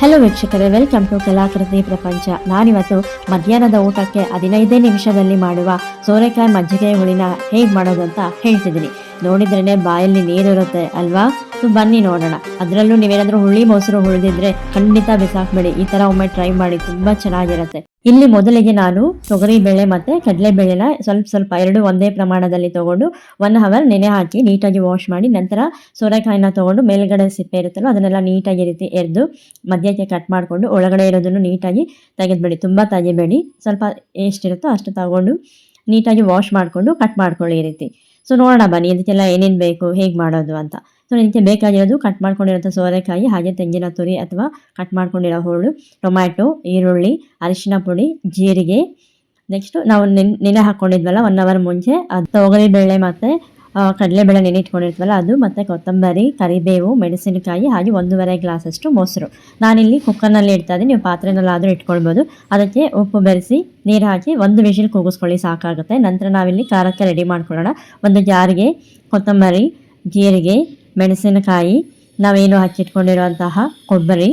Hello ವೀಕ್ಷಕರೇ welcome to ಕಲಾಕೃತಿ ಪ್ರಪಂಚ. ನಾನಿವತ್ತು ಮಧ್ಯಾಹ್ನದ ಊಟಕ್ಕೆ ಹದಿನೈದೇ ನಿಮಿಷದಲ್ಲಿ ಮಾಡುವ ಸೋರೆಕಾಯಿ ಮಜ್ಜಿಗೆ ಹುಳಿನ ಹೇಗೆ ಮಾಡೋದು ಅಂತ ಹೇಳ್ತಿದ್ದೀನಿ. ನೋಡಿದ್ರೇ ಬಾಯಲ್ಲಿ ನೀರಿರುತ್ತೆ, ಅಲ್ವಾ? ಸೊ ಬನ್ನಿ ನೋಡೋಣ. ಅದರಲ್ಲೂ ನೀವೇನಾದ್ರೂ ಹುಳಿ ಮೊಸರು ಉಳಿದಿದ್ರೆ ಖಂಡಿತ ಬಿಸಾಕ್ಬೇಡಿ. ಈ ತರ ಒಮ್ಮೆ ಟ್ರೈ ಮಾಡಿ ತುಂಬಾ ಚೆನ್ನಾಗಿರುತ್ತೆ. ಇಲ್ಲಿ ಮೊದಲಿಗೆ ನಾನು ತೊಗರಿ ಬೇಳೆ ಮತ್ತೆ ಕಡಲೆ ಬೇಳೆನ ಸ್ವಲ್ಪ ಸ್ವಲ್ಪ ಎರಡು ಒಂದೇ ಪ್ರಮಾಣದಲ್ಲಿ ತಗೊಂಡು ಒನ್ ಅವರ್ ನೆನೆ ಹಾಕಿ ನೀಟಾಗಿ ವಾಶ್ ಮಾಡಿ ನಂತರ ಸೋರೆಕಾಯಿನ ತಗೊಂಡು ಮೇಲ್ಗಡೆ ಸಿಪ್ಪೆ ಇರುತ್ತಲ್ಲ ಅದನ್ನೆಲ್ಲ ನೀಟಾಗಿ ರೀತಿ ಎರೆದು ಮಧ್ಯಕ್ಕೆ ಕಟ್ ಮಾಡಿಕೊಂಡು ಒಳಗಡೆ ಇರೋದನ್ನು ನೀಟಾಗಿ ತೆಗೆದ್ಬೇಡಿ. ತುಂಬ ತೆಗಿಬೇಡಿ. ಸ್ವಲ್ಪ ಎಷ್ಟಿರುತ್ತೋ ಅಷ್ಟು ತಗೊಂಡು ನೀಟಾಗಿ ವಾಶ್ ಮಾಡಿಕೊಂಡು ಕಟ್ ಮಾಡ್ಕೊಳ್ಳಿ ರೀತಿ. ಸೊ ನೋಡೋಣ ಬನ್ನಿ ಇದಕ್ಕೆಲ್ಲ ಏನೇನು ಬೇಕು, ಹೇಗೆ ಮಾಡೋದು ಅಂತ. ಸೊ ಇದಕ್ಕೆ ಬೇಕಾಗಿರೋದು ಕಟ್ ಮಾಡ್ಕೊಂಡಿರೋಂಥ ಸೋರೆಕಾಯಿ, ಹಾಗೆ ತೆಂಗಿನ ತುರಿ ಅಥವಾ ಕಟ್ ಮಾಡ್ಕೊಂಡಿರೋ ಹೋಳು ಟೊಮ್ಯಾಟೊ, ಈರುಳ್ಳಿ, ಅರಿಶಿನ ಪುಡಿ, ಜೀರಿಗೆ. ನೆಕ್ಸ್ಟು ನಾವು ನೆನ್, ನೆನೆ ಹಾಕ್ಕೊಂಡಿದ್ವಲ್ಲ ಒನ್ ಅವರ್ ಮುಂಚೆ. ಅದು ತೊಗರಿ ಬೇಳೆ ಮತ್ತು ಕಡಲೆಬೇಳೆ ನೆನೆ ಇಟ್ಕೊಂಡಿರ್ತೀವಲ್ಲ, ಅದು ಮತ್ತು ಕೊತ್ತಂಬರಿ, ಕರಿಬೇವು, ಮೆಣಸಿನಕಾಯಿ, ಹಾಗೆ ಒಂದೂವರೆ ಗ್ಲಾಸಷ್ಟು ಮೊಸರು. ನಾನಿಲ್ಲಿ ಕುಕ್ಕರ್ನಲ್ಲಿ ಇಡ್ತಾ ಇದ್ದೀನಿ, ನೀವು ಪಾತ್ರೆನಲ್ಲಾದರೂ ಇಟ್ಕೊಳ್ಬೋದು. ಅದಕ್ಕೆ ಉಪ್ಪು ಬೆರೆಸಿ, ನೀರು ಹಾಕಿ ಒಂದು ವಿಷಲ್ ಕೂಗಿಸ್ಕೊಳ್ಳಿ, ಸಾಕಾಗುತ್ತೆ. ನಂತರ ನಾವಿಲ್ಲಿ ಖಾರಕ್ಕೆ ರೆಡಿ ಮಾಡ್ಕೊಳ್ಳೋಣ. ಒಂದು ಜಾರಿಗೆ ಕೊತ್ತಂಬರಿ, ಜೀರಿಗೆ ಮೆಣಸಿನಕಾಯಿ ನಾವೇನು ಹಚ್ಚಿಟ್ಕೊಂಡಿರುವಂತಹ ಕೊಬ್ಬರಿ.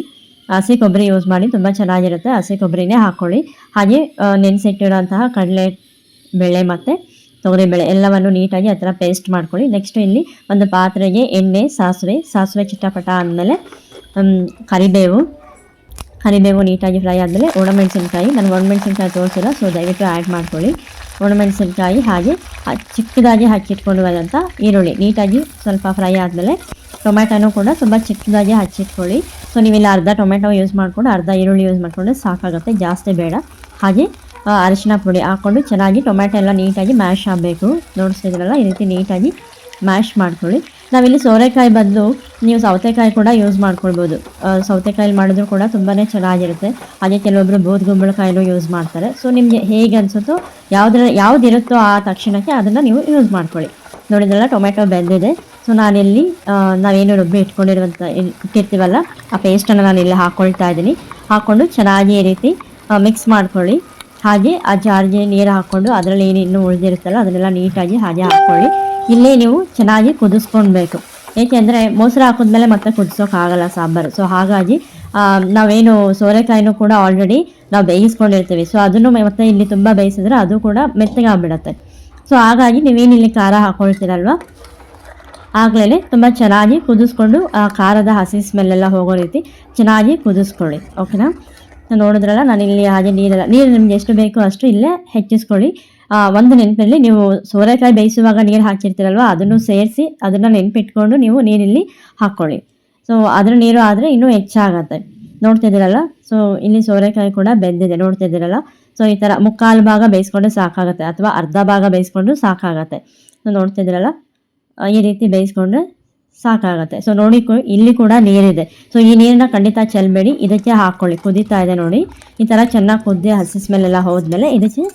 ಹಸಿ ಕೊಬ್ಬರಿ ಯೂಸ್ ಮಾಡಿ ತುಂಬ ಚೆನ್ನಾಗಿರುತ್ತೆ. ಹಸಿ ಕೊಬ್ಬರಿನೇ ಹಾಕ್ಕೊಳ್ಳಿ ಹಾಗೆ ನೆನೆಸಿಟ್ಟಿರುವಂತಹ ಕಡಲೆ ಬೇಳೆ ಮತ್ತು ತೊಗರಿಬೇಳೆ ಎಲ್ಲವನ್ನು ನೀಟಾಗಿ ಆ ಥರ ಪೇಸ್ಟ್ ಮಾಡ್ಕೊಳ್ಳಿ. ನೆಕ್ಸ್ಟ್ ಇಲ್ಲಿ ಒಂದು ಪಾತ್ರೆಗೆ ಎಣ್ಣೆ, ಸಾಸಿವೆ ಸಾಸಿವೆ ಚಿಟ್ಟಪಟ ಆದಮೇಲೆ ಕರಿಬೇವು. ಕರಿಬೇವು ನೀಟಾಗಿ ಫ್ರೈ ಆದಮೇಲೆ ಒಣಮೆಣಸಿನ್ಕಾಯಿ ನಾನು ಒಣಮೆಣಸಿನ್ಕಾಯಿ ತೋರಿಸಿಲ್ಲ ಸೊ ದಯವಿಟ್ಟು ಆ್ಯಡ್ ಮಾಡ್ಕೊಳ್ಳಿ. ಒಣಮೆಣಸಿನ್ಕಾಯಿ ಹಾಗೆ ಚಿಕ್ಕದಾಗಿ ಹಚ್ಚಿಟ್ಕೊಂಡಿರುವಂಥ ಈರುಳ್ಳಿ. ನೀಟಾಗಿ ಸ್ವಲ್ಪ ಫ್ರೈ ಆದಮೇಲೆ ಟೊಮ್ಯಾಟೊನೂ ಕೂಡ ತುಂಬ ಚಿಕ್ಕದಾಗಿ ಹಚ್ಚಿಟ್ಕೊಳ್ಳಿ ಸೊ ನೀವಿಲ್ಲ ಅರ್ಧ ಟೊಮೆಟೊ ಯೂಸ್ ಮಾಡಿಕೊಂಡು ಅರ್ಧ ಈರುಳ್ಳಿ ಯೂಸ್ ಮಾಡಿಕೊಂಡು ಸಾಕಾಗುತ್ತೆ, ಜಾಸ್ತಿ ಬೇಡ. ಹಾಗೆ ಅರಿಶಿನ ಪುಡಿ ಹಾಕ್ಕೊಂಡು ಚೆನ್ನಾಗಿ ಟೊಮ್ಯಾಟೊ ಎಲ್ಲ ನೀಟಾಗಿ ಮ್ಯಾಶ್ ಆಗಬೇಕು. ನೋಡಿಸ್ತಿದ್ರಲ್ಲ ಈ ರೀತಿ ನೀಟಾಗಿ ಮ್ಯಾಶ್ ಮಾಡ್ಕೊಳ್ಳಿ. ನಾವಿಲ್ಲಿ ಸೋರೆಕಾಯಿ ಬದಲು ನೀವು ಸೌತೆಕಾಯಿ ಕೂಡ ಯೂಸ್ ಮಾಡ್ಕೊಳ್ಬೋದು. ಸೌತೆಕಾಯಿ ಮಾಡಿದ್ರು ಕೂಡ ತುಂಬಾ ಚೆನ್ನಾಗಿರುತ್ತೆ. ಅದೇ ಕೆಲವೊಬ್ಬರು ಬೂದ್ಗುಂಬಳಕಾಯಿನೂ ಯೂಸ್ ಮಾಡ್ತಾರೆ. ಸೊ ನಿಮಗೆ ಹೇಗೆ ಅನಿಸುತ್ತೋ, ಯಾವುದ್ರ, ಯಾವುದಿರುತ್ತೋ ಆ ತಕ್ಷಣಕ್ಕೆ ಅದನ್ನು ನೀವು ಯೂಸ್ ಮಾಡ್ಕೊಳ್ಳಿ. ನೋಡಿದ್ರಲ್ಲ ಟೊಮೆಟೊ ಬೆಂದಿದೆ. ಸೊ ನಾನಿಲ್ಲಿ ನಾವೇನು ರುಬ್ಬಿ ಇಟ್ಕೊಂಡಿರುವಂಥ ಇಟ್ಟಿರ್ತೀವಲ್ಲ, ಆ ಪೇಸ್ಟನ್ನು ನಾನು ಇಲ್ಲಿ ಹಾಕ್ಕೊಳ್ತಾ ಇದ್ದೀನಿ. ಹಾಕ್ಕೊಂಡು ಚೆನ್ನಾಗಿ ಈ ರೀತಿ ಮಿಕ್ಸ್ ಮಾಡ್ಕೊಳ್ಳಿ. ಹಾಗೆ ಆ ಜಾರ್ಗೆ ನೀರು ಹಾಕ್ಕೊಂಡು ಅದರಲ್ಲಿ ಏನೇನು ಉಳಿದಿರುತ್ತಲ್ಲ, ಅದನ್ನೆಲ್ಲ ನೀಟಾಗಿ ಹಾಗೆ ಹಾಕ್ಕೊಳ್ಳಿ ಇಲ್ಲೇ ನೀವು ಚೆನ್ನಾಗಿ ಕುದಿಸ್ಕೊಳ್ಬೇಕು ಏಕೆಂದರೆ ಮೊಸರು ಹಾಕಿದ್ಮೇಲೆ ಮತ್ತೆ ಕುದಿಸೋಕ್ಕಾಗಲ್ಲ ಸಾಂಬಾರು. ಸೊ ಹಾಗಾಗಿ ನಾವೇನು ಸೋರೆಕಾಯಿನೂ ಕೂಡ ಆಲ್ರೆಡಿ ನಾವು ಬೇಯಿಸ್ಕೊಂಡಿರ್ತೀವಿ. ಸೊ ಅದನ್ನು ಮತ್ತೆ ಇಲ್ಲಿ ತುಂಬ ಬೇಯಿಸಿದ್ರೆ ಅದು ಕೂಡ ಮೆತ್ತಗಾಗ್ಬಿಡತ್ತೆ ಸೊ ಹಾಗಾಗಿ ನೀವೇನು ಇಲ್ಲಿ ಖಾರ ಹಾಕ್ಕೊಳ್ತೀರಲ್ವ ಆಗಲೇ ತುಂಬ ಚೆನ್ನಾಗಿ ಕುದಿಸ್ಕೊಂಡು, ಆ, ಖಾರದ ಹಸಿ ಸ್ಮೆಲ್ಲೆಲ್ಲ ಹೋಗೋ ರೀತಿ ಚೆನ್ನಾಗಿ ಕುದಿಸ್ಕೊಳ್ಳಿ. ಓಕೆನಾ ನೋಡಿದ್ರಲ್ಲ ನಾನು ಇಲ್ಲಿ ಹಾಗೆ ನೀರೆಲ್ಲ, ನೀರು ನಿಮ್ಗೆ ಎಷ್ಟು ಬೇಕೋ ಅಷ್ಟು ಇಲ್ಲೇ ಹೆಚ್ಚಿಸ್ಕೊಳ್ಳಿ. ಒಂದು ನೆನಪಿನಲ್ಲಿ ನೀವು ಸೋರೆಕಾಯಿ ಬೇಯಿಸುವಾಗ ನೀರು ಹಾಕಿರ್ತೀರಲ್ವ ಅದನ್ನು ಸೇರಿಸಿ ಅದನ್ನು ನೆನಪಿಟ್ಕೊಂಡು ನೀವು ನೀರಿಲ್ಲಿ ಹಾಕ್ಕೊಳ್ಳಿ ಸೊ ಅದ್ರ ನೀರು ಆದರೆ ಇನ್ನೂ ಹೆಚ್ಚಾಗತ್ತೆ. ನೋಡ್ತಿದ್ದೀರಲ್ಲ ಸೊ ಇಲ್ಲಿ ಸೋರೆಕಾಯಿ ಕೂಡ ಬೆಂದಿದೆ ನೋಡ್ತಿದ್ದೀರಲ್ಲ ಸೊ ಈ ಥರ ಮುಕ್ಕಾಲು ಭಾಗ ಬೇಯಿಸ್ಕೊಂಡ್ರೆ ಸಾಕಾಗುತ್ತೆ ಅಥವಾ ಅರ್ಧ ಭಾಗ ಬೇಯಿಸ್ಕೊಂಡು ಸಾಕಾಗತ್ತೆ. ಸೊ ನೋಡ್ತಿದ್ದೀರಲ್ಲ ಈ ರೀತಿ ಬೇಯಿಸ್ಕೊಂಡ್ರೆ ಸಾಕಾಗತ್ತೆ. ಸೊ ನೋಡಿ ಇಲ್ಲಿ ಕೂಡ ನೀರಿದೆ. ಸೊ ಈ ನೀರನ್ನ ಖಂಡಿತ ಚೆಲ್ಲಬೇಡಿ ಇದಕ್ಕೆ ಹಾಕ್ಕೊಳ್ಳಿ ಕುದೀತಾ ಇದೆ ನೋಡಿ. ಈ ಥರ ಚೆನ್ನಾಗಿ ಕುದ್ದಿ ಹಸಿ ಹೋದ್ಮೇಲೆ ಇದಕ್ಕೆ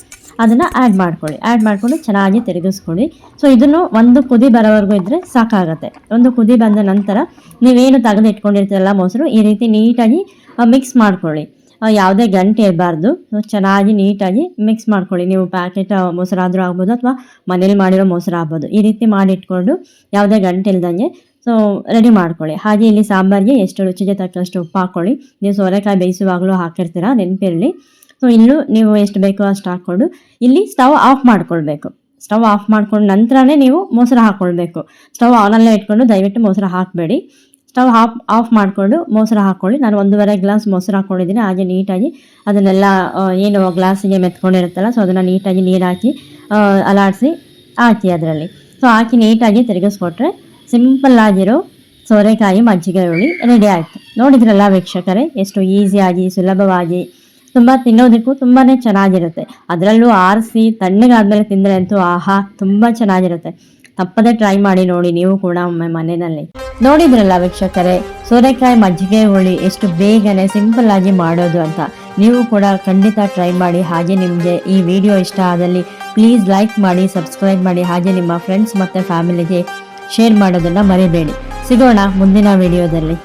ಅದನ್ನು ಆ್ಯಡ್ ಮಾಡ್ಕೊಳ್ಳಿ. ಆ್ಯಡ್ ಮಾಡಿಕೊಂಡು ಚೆನ್ನಾಗಿ ತಿರುಗಿಸ್ಕೊಳ್ಳಿ. ಸೊ ಇದನ್ನು ಒಂದು ಕುದಿ ಬರೋವರೆಗೂ ಇದ್ದರೆ ಸಾಕಾಗುತ್ತೆ. ಒಂದು ಕುದಿ ಬಂದ ನಂತರ ನೀವೇನು ತೆಗೆದು ಇಟ್ಕೊಂಡಿರ್ತೀರಲ್ಲ ಮೊಸರು, ಈ ರೀತಿ ನೀಟಾಗಿ ಮಿಕ್ಸ್ ಮಾಡ್ಕೊಳ್ಳಿ. ಯಾವುದೇ ಗಂಟೆ ಇರಬಾರ್ದು. ಚೆನ್ನಾಗಿ ನೀಟಾಗಿ ಮಿಕ್ಸ್ ಮಾಡ್ಕೊಳ್ಳಿ. ನೀವು ಪ್ಯಾಕೆಟ್ ಮೊಸರಾದರೂ ಆಗ್ಬೋದು ಅಥವಾ ಮನೇಲಿ ಮಾಡಿರೋ ಮೊಸರು ಆಗ್ಬೋದು. ಈ ರೀತಿ ಮಾಡಿಟ್ಕೊಂಡು ಯಾವುದೇ ಗಂಟೆ ಇಲ್ದಂಗೆ ಸೊ ರೆಡಿ ಮಾಡ್ಕೊಳ್ಳಿ. ಹಾಗೆ ಇಲ್ಲಿ ಸಾಂಬಾರಿಗೆ ಎಷ್ಟು ರುಚಿಗೆ ತಕ್ಕಷ್ಟು ಉಪ್ಪು ಹಾಕ್ಕೊಳ್ಳಿ ನೀವು ಸೋರೆಕಾಯಿ ಬೇಯಿಸುವಾಗಲೂ ಹಾಕಿರ್ತೀರ, ನೆನಪಿರಲಿ. ಸೊ ಇಲ್ಲೂ ನೀವು ಎಷ್ಟು ಬೇಕೋ ಅಷ್ಟು ಹಾಕ್ಕೊಂಡು ಇಲ್ಲಿ ಸ್ಟವ್ ಆಫ್ ಮಾಡ್ಕೊಳ್ಬೇಕು. ಸ್ಟವ್ ಆಫ್ ಮಾಡ್ಕೊಂಡ ನಂತರನೇ ನೀವು ಮೊಸರು ಹಾಕ್ಕೊಳ್ಬೇಕು ಸ್ಟವ್ ಆನಲ್ಲೇ ಇಟ್ಕೊಂಡು ದಯವಿಟ್ಟು ಮೊಸರು ಹಾಕಬೇಡಿ. ಸ್ಟವ್ ಆಫ್ ಆಫ್ ಮಾಡಿಕೊಂಡು ಮೊಸರು ಹಾಕ್ಕೊಳ್ಳಿ. ನಾನು ಒಂದೂವರೆ ಗ್ಲಾಸ್ ಮೊಸರು ಹಾಕ್ಕೊಂಡಿದ್ದೀನಿ ಹಾಗೆ ನೀಟಾಗಿ ಅದನ್ನೆಲ್ಲ ಏನು ಗ್ಲಾಸಿಗೆ ಮೆತ್ಕೊಂಡಿರುತ್ತಲ್ಲ, ಸೊ ಅದನ್ನು ನೀಟಾಗಿ ನೀರು ಹಾಕಿ ಅಲಾಡಿಸಿ ಹಾಕಿ ಅದರಲ್ಲಿ. ಸೊ ಹಾಕಿ ನೀಟಾಗಿ ತಿರುಗಿಸ್ಕೊಟ್ರೆ ಸಿಂಪಲ್ ಆಗಿರೋ ಸೋರೆಕಾಯಿ ಮಜ್ಜಿಗೆ ಹುಳಿ ರೆಡಿ ಆಯಿತು. ನೋಡಿದ್ರಲ್ಲ ವೀಕ್ಷಕರೇ, ಎಷ್ಟು ಈಸಿಯಾಗಿ ಸುಲಭವಾಗಿ ತುಂಬ ತಿನ್ನೋದಕ್ಕೂ ತುಂಬಾನೇ ಚೆನ್ನಾಗಿರುತ್ತೆ. ಅದರಲ್ಲೂ ಆರಿಸಿ ತಣ್ಣಗಾದ್ಮೇಲೆ ತಿಂದರೆ ಅಂತೂ ಆಹಾ, ತುಂಬ ಚೆನ್ನಾಗಿರುತ್ತೆ. ತಪ್ಪದೆ ಟ್ರೈ ಮಾಡಿ ನೋಡಿ, ನೀವು ಕೂಡ ಒಮ್ಮೆ ಮನೆಯಲ್ಲಿ. ನೋಡಿದ್ರಲ್ಲ ವೀಕ್ಷಕರೇ, ಸೋರೆಕಾಯಿ ಮಜ್ಜಿಗೆ ಹುಳಿ ಎಷ್ಟು ಬೇಗನೆ ಸಿಂಪಲ್ ಆಗಿ ಮಾಡೋದು ಅಂತ. ನೀವು ಕೂಡ ಖಂಡಿತ ಟ್ರೈ ಮಾಡಿ, ಹಾಗೆ ನಿಮಗೆ ಈ ವಿಡಿಯೋ ಇಷ್ಟ ಆದಲ್ಲಿ ಪ್ಲೀಸ್ ಲೈಕ್ ಮಾಡಿ ಸಬ್ಸ್ಕ್ರೈಬ್ ಮಾಡಿ, ಹಾಗೆ ನಿಮ್ಮ ಫ್ರೆಂಡ್ಸ್ ಮತ್ತು ಫ್ಯಾಮಿಲಿಗೆ ಶೇರ್ ಮಾಡೋದನ್ನು ಮರಿಬೇಡಿ. ಸಿಗೋಣ ಮುಂದಿನ ವಿಡಿಯೋದಲ್ಲಿ